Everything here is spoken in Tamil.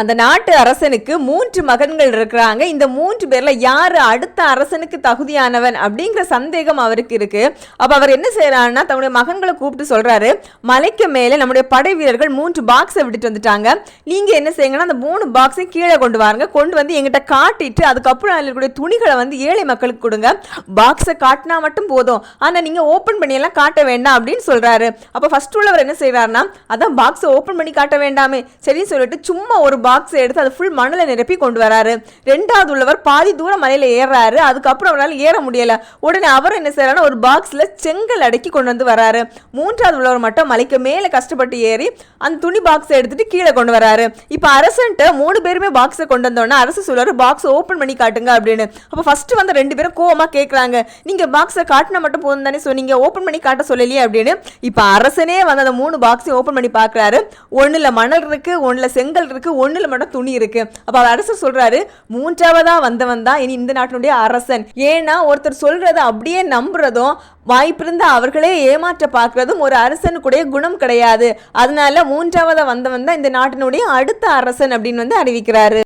அந்த நாட்டு அரசனுக்கு மூன்று மகன்கள் இருக்கிறாங்க. இந்த மூன்று பேர்ல யாரு அடுத்த அரசனுக்கு தகுதியானவன் அப்படிங்கிற சந்தேகம் அவருக்கு இருக்கு. அப்ப அவர் என்ன செய்யறாருன்னா தன்னுடைய மகன்களை கூப்பிட்டு சொல்றாரு மலைக்கு மேலே நம்முடைய படை வீரர்கள் மூன்று பாக்ஸை விட்டுட்டு வந்துட்டாங்க. நீங்க என்ன செய்யுங்கன்னா அந்த மூணு பாக்ஸையும் கீழே கொண்டு வாருங்க. கொண்டு வந்து எங்கிட்ட காட்டிட்டு அதுக்கப்புறம் அதில் இருக்கக்கூடிய துணிகளை வந்து ஏழை மக்களுக்கு கொடுங்க. பாக்ஸை காட்டினா மட்டும் போதும். ஆனா நீங்க ஓபன் பண்ணி எல்லாம் காட்ட வேண்டாம் அப்படின்னு சொல்றாரு. அப்ப ஃபர்ஸ்ட் உள்ளவர் என்ன செய்யறாருன்னா அதான் பாக்ஸை ஓபன் பண்ணி காட்ட வேண்டாமே. சரின்னு சொல்லிட்டு சும்மா ஒரு பாக்ஸை எடுத்து அதை ஃபுல் மணலை நிரப்பி கொண்டு வராரு. ரெண்டாவது உள்ளவர் பாதி தூரம் மலையில் ஏறாரு அதுக்கப்புறம் அவரால் ஏற முடியல. உடனே அவர் என்ன செய்யறாரு ஒரு பாக்ஸில் செங்கல் அடக்கி கொண்டு வந்து வராரு. மூன்றாவது உள்ளவர் மட்டும் மலைக்கு மேலே கஷ்டப்பட்டு ஏறி அந்த துணி பாக்ஸை எடுத்துட்டு கீழே கொண்டு வராரு. இப்போ அரசன்ட்ட மூணு பேருமே பாக்ஸை கொண்டு வந்தோன்னா அரசு சொல்றாரு பாக்ஸ் ஓப்பன் பண்ணி காட்டுங்க அப்படின்னு. அப்போ ஃபர்ஸ்ட் வந்து ரெண்டு பேரும் கோவமாக கேட்குறாங்க நீங்க பாக்ஸை காட்டினா மட்டும் போதும் தானே சொன்னீங்க ஓப்பன் பண்ணி காட்ட சொல்லலையே அப்படின்னு. இப்போ அரசனே வந்து அந்த மூணு பாக்ஸையும் ஓப்பன் பண்ணி பார்க்குறாரு ஒன்றில் மணல் இருக்கு ஒன்றில் செங்கல் இருக்கு ஒண்ணுல மட்டும் துணி இருக்கு. அப்போ அவர் அரசர் சொல்றாரு மூன்றாவதா வந்தவன் தான் இனி இந்த நாட்டினுடைய அரசன். ஏன்னா ஒருத்தர் சொல்றதை அப்படியே நம்புறதும் வாய்ப்பிருந்த அவர்களே ஏமாற்ற பார்க்கறதும் ஒரு அரசனுக்குடைய குணம் கிடையாது. அதனால மூன்றாவதா வந்தவன் தான் இந்த நாட்டினுடைய அடுத்த அரசன் அப்படின்னு வந்து அறிவிக்கிறாரு.